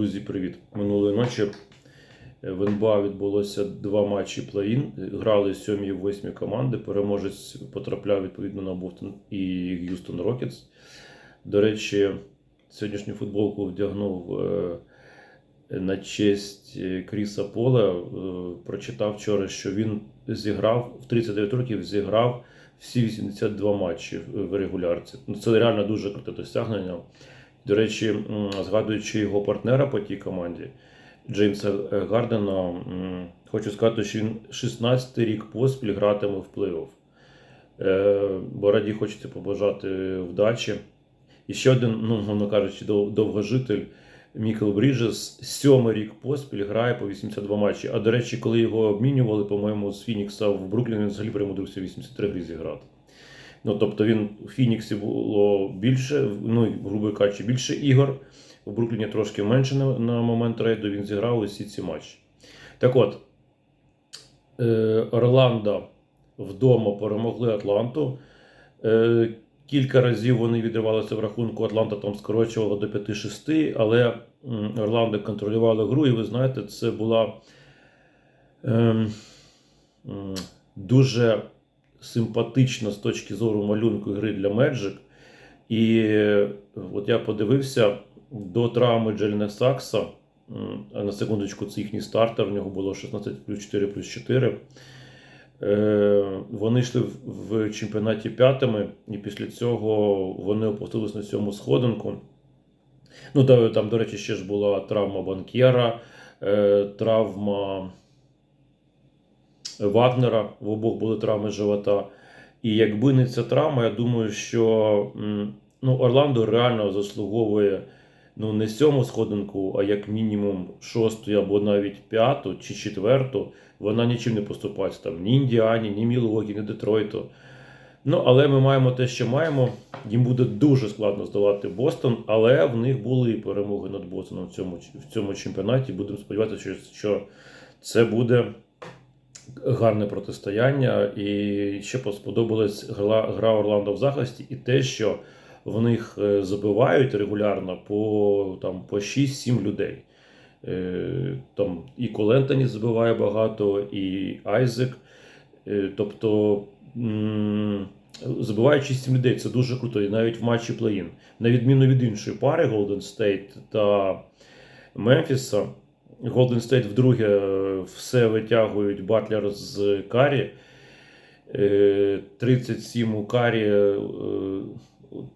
Друзі, привіт! Минулої ночі в НБА відбулося два матчі плей-ін. Грали сьомі і восьмі команди. Переможець потрапляв відповідно на Бостон і Г'юстон Рокетс. До речі, сьогоднішню футболку вдягнув е, на честь е, Кріса Пола. Е, Прочитав вчора, що він зіграв в 39 років, зіграв всі 82 матчі в регулярці. Ну, Це реально дуже круте досягнення. До речі, згадуючи його партнера по тій команді Джеймса е, Гардена, хочу сказати, що він 16 рік поспіль гратиме в плей-офф. Е, Бороді хочеться побажати вдачі. І ще один, ну, мовно кажучи, довгожитель Мікл Бріджес сьомий рік поспіль грає по 82 матчі. А до речі, коли його обмінювали, по-моєму, з Фінікса в Бруклін, він взагалі примудрився 83 гри зіграти. Ну, тобто він у Фініксі було більше, ну, грубо кажучи, більше ігор. У Брукліні трошки менше на, на момент трейду він зіграв усі ці матчі. Так от, е, Орландо вдома перемогли Атланту. Е, кілька разів вони відривалися в рахунку. Атланта там скорочувала до 5-6, але Орландо контролювали гру, і ви знаєте, це була м, дуже симпатична з точки зору малюнку гри для Magic. І е, от я подивився до травми Джеліна Сакса. на секундочку, це їхній стартер. В нього було 16 плюс 4 плюс 4. Е, Вони йшли в- чемпіонаті п'ятими, і після цього вони опустились на цьому сходинку. Ну, та- там, до речі, ще ж була травма Банкєра, е, травма Вагнера. В обох були травми живота. І якби не ця травма, я думаю, що ну, Орландо реально заслуговує ну, не сьому сходинку, а як мінімум шосту або навіть п'яту чи четверту. Вона нічим не поступається там ні Індіані, ні Мілуокі, ні Детройту. Ну, але ми маємо те, що маємо. Їм буде дуже складно здолати Бостон, але в них були перемоги над Бостоном в цьому, в цьому чемпіонаті. Будемо сподіватися, що це буде гарне протистояння. І ще сподобалась гра, Орландо в захисті, і те, що в них е, забивають регулярно по, там, по 6-7 людей. Е, Там і Колентані забиває багато, і Айзек. Е, Тобто м, забивають 6 людей. Це дуже круто. І навіть в матчі плей-ін. На відміну від іншої пари Golden State та Мемфіса. Golden State вдруге е, все витягують Батлер з Карі. Е, 37 у Карі, е,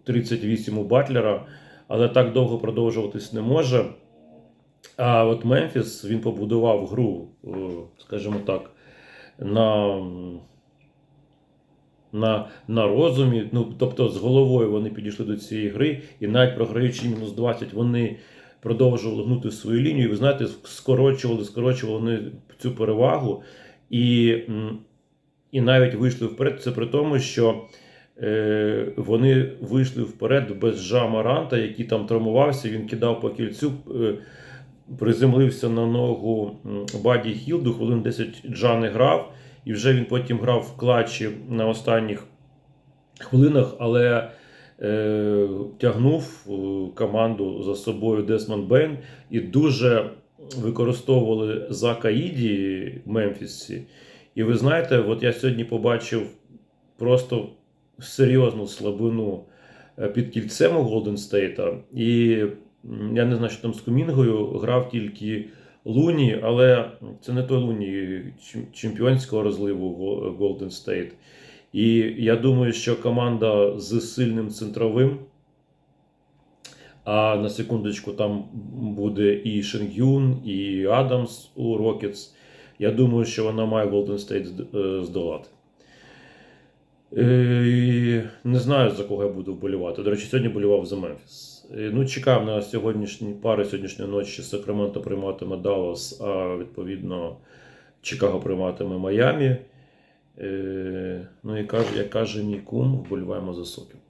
38 у Батлера. Але так довго продовжуватись не може. А от Мемфіс він побудував гру, е, скажімо так, на, на, на розумі. Ну, тобто з головою вони підійшли до цієї гри, і навіть програючи мінус 20, вони продовжували гнути свою лінію. І ви знаєте, скорочували, скорочували вони цю перевагу. І, і навіть вийшли вперед. Це при тому, що е, вони вийшли вперед без Жа Маранта, який там травмувався, він кидав по кільцю. Е, приземлився на ногу Баді Хілду, хвилин 10 Джа не грав, і вже він потім грав в клатчі на останніх хвилинах, але е, тягнув е, команду за собою Десмонд Бейн і дуже використовували за Каїді в Мемфісі. І ви знаєте, от я сьогодні побачив просто серйозну слабину е, під кільцем у Голден Стейта. І Я не знаю, що там з Кумінгою грав тільки Луні, але це не той Луні чемпіонського розливу Golden State. І я думаю, що команда з сильним центровим. А на секундочку, там буде і Шенгюн, і Адамс у Рокетс. Я думаю, що вона має Golden State е, здолати. Е, Не знаю, за кого я буду вболівати. До речі, сьогодні болівав за Мемфіс. Е, Ну, чекав на сьогоднішні пари сьогоднішньої ночі Сакраменто прийматиме Даллас, а відповідно Чикаго прийматиме Майамі. Е, Ну як каже, як каже мій кум, вболіваємо за Сокіл.